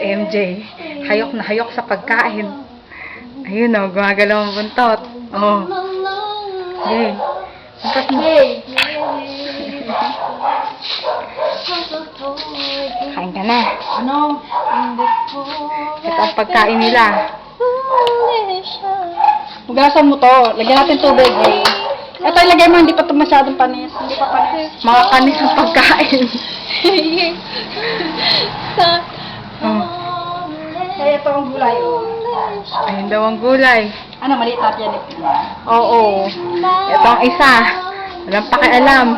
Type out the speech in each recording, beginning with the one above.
MJ. Hayok na hayok sa pagkain. Ayun o, gumagalaw ang buntot. Oh. Yay. Buntot mo. Kain ka na. Ano? Ito ang pagkain nila. Hugasan mo to. Lagyan natin tubig eh. Ito ilagay mo, hindi pa ito masyadong panis. Hindi pa panis. Mga kanis ang pagkain. oh. Ito ang gulay. Oh. Ayun daw ang gulay. Ano, maliit natin yan eh. Oo. Ito ang isa. Walang pakialam.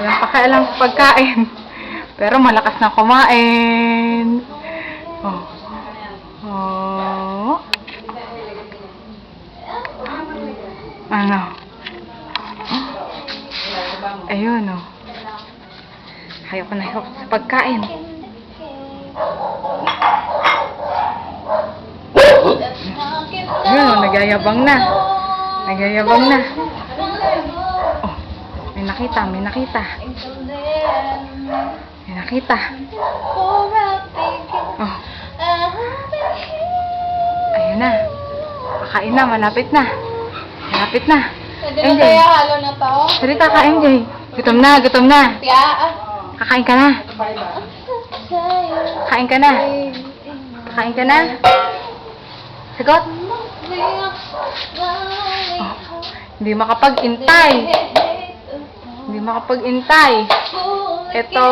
Walang pakialam sa pagkain. Pero malakas na kumain. Oh. Oh. Ano? Ayun, oh. Hayok na hayok sa pagkain. Ayun, oh, nagyayabang na. Nagyayabang na. Oh, may nakita, may nakita. May nakita. Oh, ayun na. Kakain na, malapit na. Malapit na. Pwede na kaya halo na to? Salita ka, MJ. Gutom na, gutom na. Kakain ka na. Kakain ka na. Kakain ka na. Sagot. Oh, hindi makapag-intay. Hindi makapag-intay. Ito.